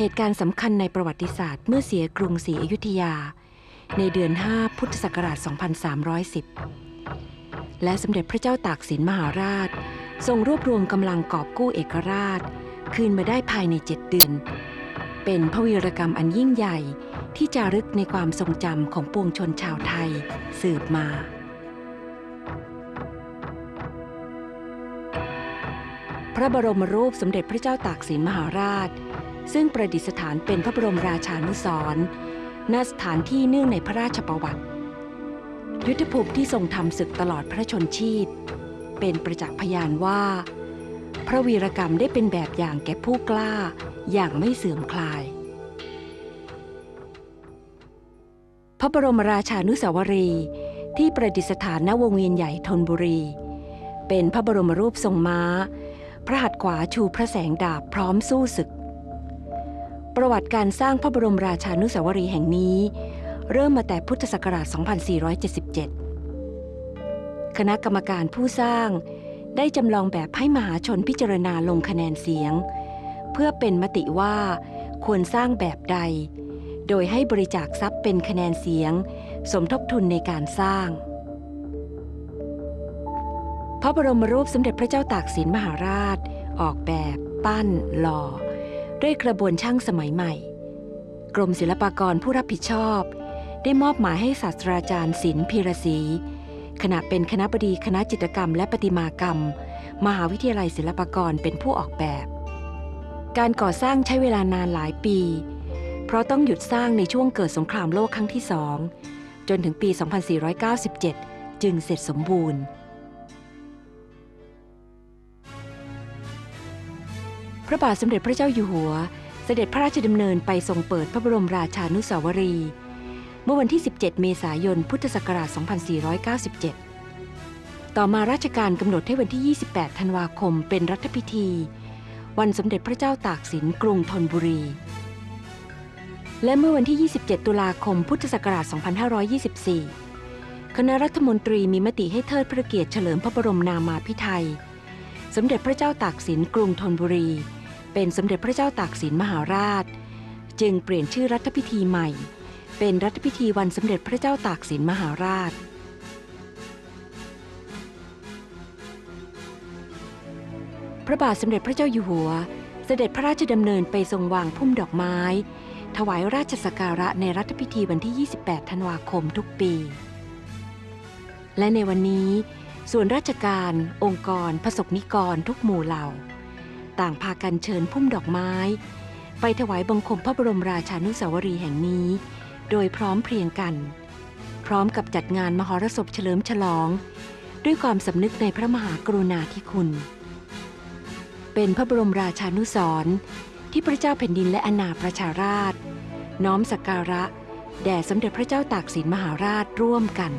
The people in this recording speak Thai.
เหตุการณ์สำคัญในประวัติศาสตร์เมื่อเสียกรุงศรีอยุธยา ในเดือน 5 พุทธศักราช 2310 และสมเด็จพระเจ้าตากสินมหาราช ทรงรวบรวมกำลังกอบกู้เอกราช คืนมาได้ภายในเจ็ดเดือน เป็นพระวีรกรรมอันยิ่งใหญ่ที่จารึกในความทรงจำของปวงชนชาวไทยสืบมาพระบรมรูปสมเด็จพระเจ้าตากสินมหาราช ซึ่งประดิษฐานเป็นพระบรมราชานุสรณ์ณสถานที่เนื่องในพระราชประวัติ ยุทธภูมิที่ทรงทำศึกตลอดพระชนชีพ เป็นประจักษ์พยานว่า พระวีรกรรมได้เป็นแบบอย่างแก่ผู้กล้าอย่างไม่เสื่อมคลาย พระบรมราชานุสาวรีย์ที่ประดิษฐานณวงเวียนใหญ่ธนบุรี เป็นพระบรมรูปทรงม้า พระหัตถ์ขวาชูพระแสงดาบพร้อมสู้ศึก ประวัติการสร้างพระบรมราชานุสาวรีย์แห่งนี้ เริ่มมาแต่พุทธศักราช 2477 คณะกรรมการผู้สร้างได้จำลองแบบให้มหาชนพิจารณาลงคะแนนเสียง เพื่อเป็นมติว่าควรสร้างแบบใด โดยให้บริจาคทรัพย์เป็นคะแนนเสียง สมทบทุนในการสร้าง พระบรมรูปสมเด็จพระเจ้าตากสินมหาราช ออกแบบ ปั้นหล่อ ด้วยกระบวนช่างสมัยใหม่ กรมศิลปากรผู้รับผิดชอบ ได้มอบหมายให้ศาสตราจารย์ศิลป์พีรศรีขณะเป็นคณะบดีคณะจิตรกรรมและประติมากรรม มหาวิทยาลัยศิลปากรเป็นผู้ออกแบบ การก่อสร้างใช้เวลานานหลายปี เพราะต้องหยุดสร้างในช่วงเกิดสงครามโลกครั้งที่สองจนถึงปี 2497 จึงเสร็จสมบูรณ์ พระบาทสมเด็จพระเจ้าอยู่หัว เสด็จพระราชดำเนินไปทรงเปิดพระบรมราชานุสาวรี เมื่อวันที่ 17 เมษายน พุทธศักราช 2497 ต่อมาราชการกำหนดให้วันที่ 28 ธันวาคมเป็นรัฐพิธี วันสมเด็จพระเจ้าตากสินกรุงธนบุรี และเมื่อวันที่ 27 ตุลาคม พุทธศักราช 2524 คณะรัฐมนตรีมีมติให้เทิดพระเกียรติเฉลิมพระบรมนามาภิไธยสมเด็จพระเจ้าตากสินกรุงธนบุรี เป็นสมเด็จพระเจ้าตากสินมหาราช จึงเปลี่ยนชื่อรัฐพิธีใหม่ เป็นรัฐพิธีวันสมเด็จพระเจ้าตากสินมหาราชพระบาทสมเด็จพระเจ้าอยู่หัว เสด็จพระราชดำเนินไปทรงวางพุ่มดอกไม้ ถวายราชสักการะในรัฐพิธีวันที่ 28 ธันวาคมทุกปี และในวันนี้ ส่วนราชการ องค์กรพระสกนิกรทุกหมู่เหล่า ต่างพากันเชิญพุ่มดอกไม้ ไปถวายบังคมพระบรมราชานุสาวรีย์แห่งนี้ โดยพร้อมเพรียงกัน พร้อมกับจัดงานมหรสพเฉลิมฉลอง ด้วยความสำนึกในพระมหากรุณาธิคุณ เป็นพระบรมราชานุสรณ์ที่พระเจ้าแผ่นดินและอาณาประชาราช น้อมสักการะ แด่สมเด็จพระเจ้าตากสินมหาราชร่วมกัน